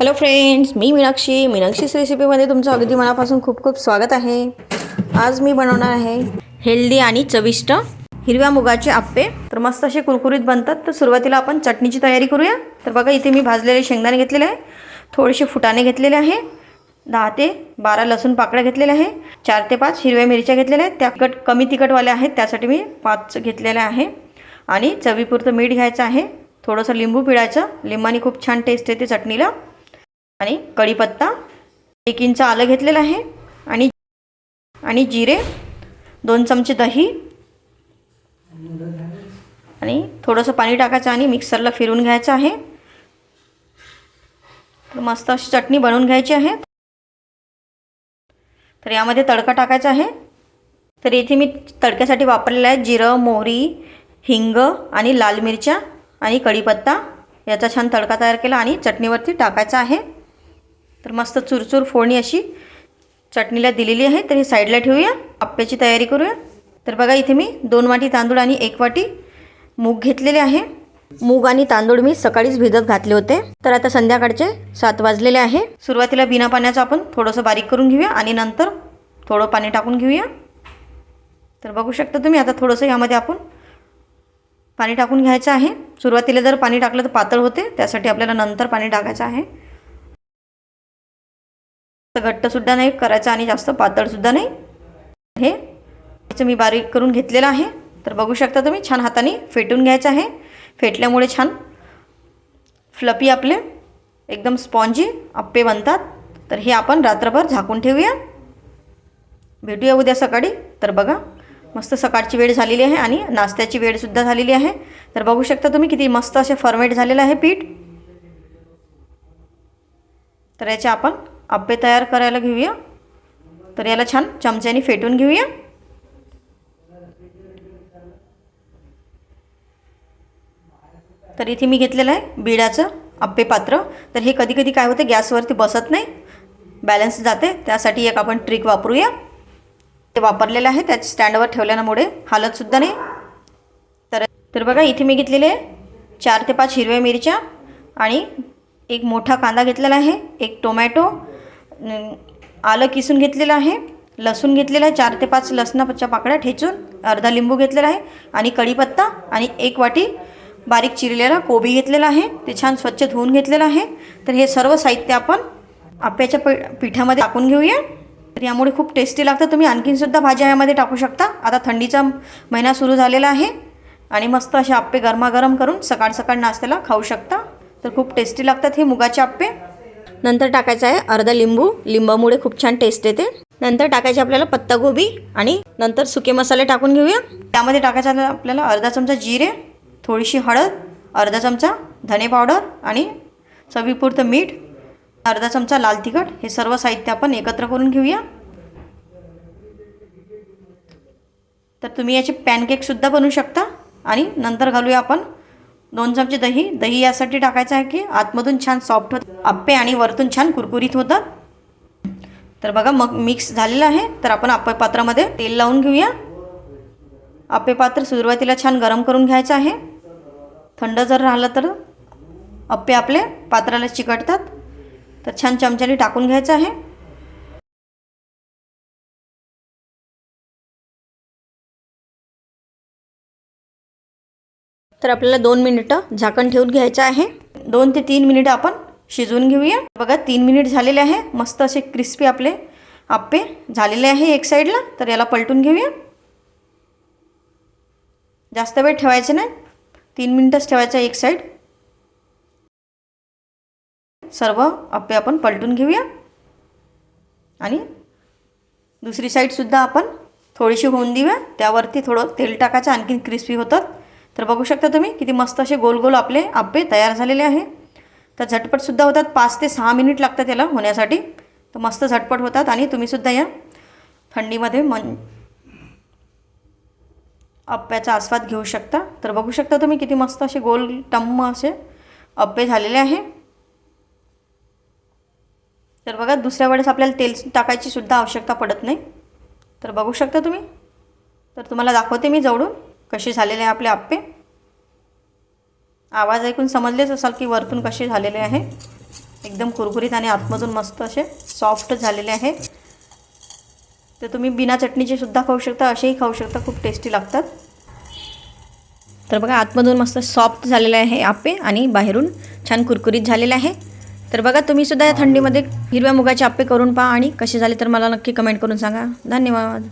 Hello friends मी मीनाक्षी. मीनाक्षीस रेसिपीमध्ये तुमचं अगदी मनापासून खूप खूप स्वागत आहे. आज मी बनवणार आहे हेल्दी आणि चविष्ट हिरव्या मुगाचे आप्पे. तर मस्त असे कुरकुरीत बनतात. तर सुरुवातीला आपण चटणीची तयारी करूया. तर बघा इथे मी भाजलेले शेंगदाणे घेतलेले आहे. थोडेसे फुटाणे घेतलेले आहे. दहा ते बारा लसूण पाकळ्या घेतलेल्या आहे. चार ते पाच हिरव्या मिरच्या घेतलेल्या आहेत. त्या तिखट कमी तिखटवाल्या आहेत. त्यासाठी मी पाच घेतलेल्या आहे. आणि चवीपुरतं मीठ घ्यायचं आहे. थोडंसं लिंबू पिळायचं. लिंबाने खूप छान टेस्ट येते चटणीला. आणि कढीपत्ता एक इंच आलं घेतलेलं आहे. आणि आणि जिरे दोन चमचे दही आणि थोडंसं पाणी टाकायचं आणि मिक्सरला फिरून घ्यायचं आहे. तर मस्त अशी चटणी बनवून घ्यायची आहे. तर यामध्ये तडका टाकायचा आहे. तर इथे मी तडक्यासाठी वापरलेलं आहे जिरं मोहरी हिंग आणि लाल मिरच्या आणि कढीपत्ता. याचा छान तडका तयार केला आणि चटणीवरती टाकायचा आहे. तर मस्त चुरचूर फोडणी अशी चटणीला दिलेली आहे. तर ही साईडला ठेवूया. आप्प्याची तयारी करूया. तर बघा इथे मी दोन वाटी तांदूळ आणि एक वाटी मूग घेतलेले आहे. मूग आणि तांदूळ मी सकाळीच भिजत घातले होते. तर आता संध्याकाळचे सात वाजलेले आहे. सुरुवातीला बिना पाण्याचं आपण थोडंसं बारीक करून घेऊया आणि नंतर थोडं पाणी टाकून घेऊया. तर बघू शकता तुम्ही आता थोडंसं यामध्ये आपण पाणी टाकून घ्यायचं आहे. सुरुवातीला जर पाणी टाकलं तर पातळ होते त्यासाठी आपल्याला नंतर पाणी टाकायचं आहे. घट्टसुद्धा नाही करायचं आणि जास्त पातळसुद्धा नाही. हे याचं मी बारीक करून घेतलेलं आहे. तर बघू शकता तुम्ही छान हाताने फेटून घ्यायचं आहे. फेटल्यामुळे छान फ्लपी आपले एकदम स्पॉन्जी आप्पे बनतात. तर हे आपण रात्रभर झाकून ठेवूया. भेटूया उद्या सकाळी. तर बघा मस्त सकाळची वेळ झालेली आहे आणि नाश्त्याची वेळसुद्धा झालेली आहे. तर बघू शकता तुम्ही किती मस्त असे फॉर्मेट झालेलं आहे पीठ. तर याचे आपण आप्पे तयार करायला घेऊया. तर याला छान चमच्याने फेटून घेऊया. तर इथे मी घेतलेलं आहे बिडाचं आप्पे पात्र. तर हे कधी कधी काय होतं गॅसवरती बसत नाही. बॅलन्स जाते. त्यासाठी एक आपण ट्रिक वापरूया. ते वापरलेलं आहे त्या स्टँडवर ठेवल्यामुळे हालतसुद्धा नाही. तर तर बघा इथे मी घेतलेले आहे चार ते पाच हिरव्या मिरच्या आणि एक मोठा कांदा घेतलेला आहे एक टोमॅटो आलं किसून घेतलेलं आहे लसूण घेतलेलं आहे चार ते पाच लसणाच्या पाकळ्या ठेचून अर्धा लिंबू घेतलेला आहे आणि कढीपत्ता आणि एक वाटी बारीक चिरलेला कोबी घेतलेला आहे ते छान स्वच्छ धुवून घेतलेलं आहे. तर हे सर्व साहित्य आपण आप्याच्या पि पिठामध्ये टाकून घेऊया. तर यामुळे खूप टेस्टी लागतं. तुम्ही आणखीनसुद्धा भाज्या यामध्ये टाकू शकता. आता थंडीचा महिना सुरू झालेला आहे आणि मस्त असे आप्पे गरमागरम करून सकाळ सकाळ नाश्त्याला खाऊ शकता. तर खूप टेस्टी लागतात हे मुगाचे आप्पे. नंतर टाकायचं आहे अर्धा लिंबू. लिंबामुळे खूप छान टेस्ट येते. नंतर टाकायचे आपल्याला पत्तागोबी आणि नंतर सुके मसाले टाकून घेऊया. त्यामध्ये टाकायचं आहे आपल्याला अर्धा चमचा जिरे थोडीशी हळद अर्धा चमचा धने पावडर आणि चवीपुरतं मीठ अर्धा चमचा लाल तिखट. हे सर्व साहित्य आपण एकत्र करून घेऊया. तर तुम्ही याचे पॅनकेकसुद्धा बनवू शकता. आणि नंतर घालूया आपण दोन चमचे दही दही यासाठी टाकायचं आहे की आतमधून छान सॉफ्ट होत. आप्पे आणि वरतून छान कुरकुरीत होतात तर बघा मग मिक्स झालेलं आहे. तर आपण आप्पे पात्रामध्ये तेल लावून घेऊया. आप्पे पात्र सुरुवातीला छान गरम करून घ्यायचं आहे. थंड जर राहिलं तर आप्पे आपले पात्राला चिकटतात. तर छान चमच्याने टाकून घ्यायचं आहे. तर आपल्याला दोन मिनिटं झाकण ठेवून घ्यायचं आहे. दोन ते तीन मिनिटं आपण शिजवून घेऊया. बघा तीन मिनिट झालेले आहे. मस्त असे क्रिस्पी आपले आप्पे झालेले आहे एक साईडला तर याला पलटून घेऊया. जास्त वेळ ठेवायचे नाही. तीन मिनिटच ठेवायचं एक साईड सर्व आप्पे आपण पलटून घेऊया. आणि दुसरी साईडसुद्धा आपण थोडीशी होऊन देऊया. त्यावरती थोडं तेल टाकायचं. आणखीन क्रिस्पी होतात. तर बघू शकता तुम्ही किती मस्त असे गोल गोल आपले आप्पे तयार झालेले आहे. तर झटपटसुद्धा होतात पाच ते सहा मिनिट लागतात याला होण्यासाठी. तर मस्त झटपट होतात आणि तुम्हीसुद्धा या थंडीमध्ये मन अप्प्याचा आस्वाद घेऊ शकता. तर बघू शकता तुम्ही किती मस्त असे गोल टम्म असे अप्पे झालेले आहे. तर बघा दुसऱ्या वेळेस आपल्याला तेल टाकायची सुद्धा आवश्यकता पडत नाही. तर बघू शकता तुम्ही. तर तुम्हाला दाखवते मी जवळून. कसे झालेले आहे आपले आप्पे? आवाज ऐकून समजलेच असाल की वरतून कसे झालेले आहे? एकदम कुरकुरीत आणि आतमधून मस्त असे सॉफ्ट झालेले आहे. तर तुम्ही बिना चटणीचे सुद्धा खाऊ शकता असेही खाऊ शकता खूप टेस्टी लागतात. तर बघा आतमधून मस्त सॉफ्ट झालेले आहे आप्पे आणि बाहेरून छान कुरकुरीत झालेले आहे. तर बघा तुम्ही सुद्धा या थंडीमध्ये हिरव्या मुगाचे आप्पे करून पहा आणि कसे झाले तर मला नक्की कमेंट करून सांगा. धन्यवाद.